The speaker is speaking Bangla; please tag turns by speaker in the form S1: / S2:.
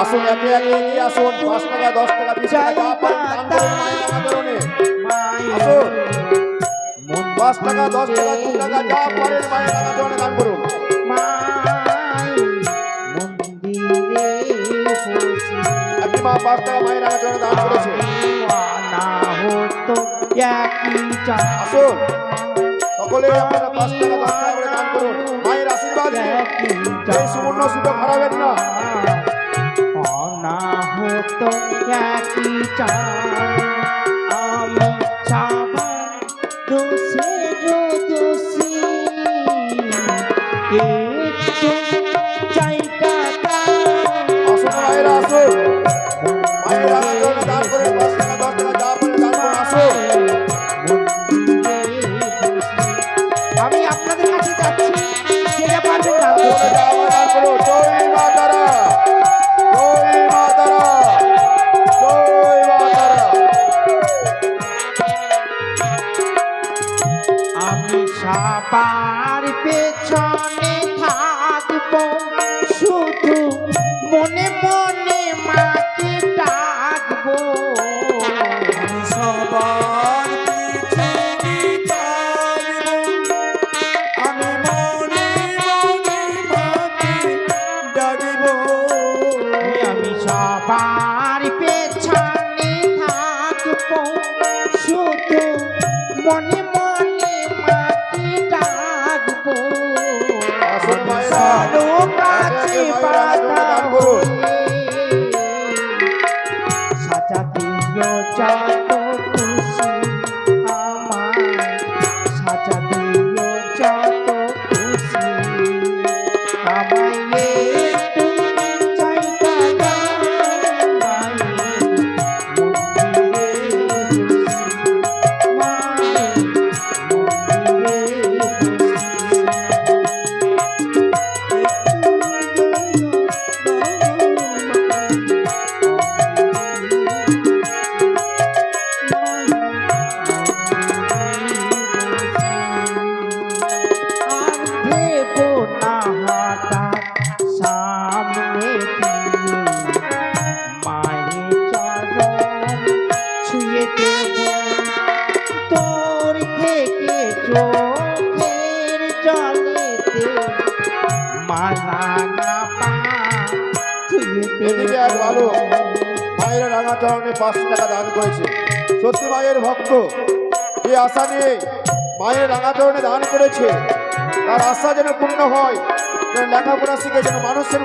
S1: আসুন, একে একে এগিয়ে আসুন। পাঁচ টাকা, দশ টাকা, বিশ টাকা আসুন। টাকা, দশ টাকা, দু টাকা, যা পারেন মায়ের রাঙা চরণে দান করুন। একটি টাকা মায়ের রাঙা চরণে দান করেছে। আসুন। সকলে আপনারা পাঁচ টাকা, দশ টাকা মায়ের আশীর্বাদ এই সুবর্ণ সুযোগ হারাবেন না।
S2: অনাহত একই চান আমি চাবার দোষের দোষী। সাপার পেছনে তোর থেকে চোখের জলেতে মালা না পা
S1: এক ভালো মায়ের রাঙা চরণে পাঁচশো টাকা দান করেছে। সত্যি মায়ের ভক্ত এই আশা নিয়ে মায়ের রাঙা চরণে দান করেছে। তার আশা যেন পূর্ণ হয় লেখাপড়া শিখে যেন মানুষের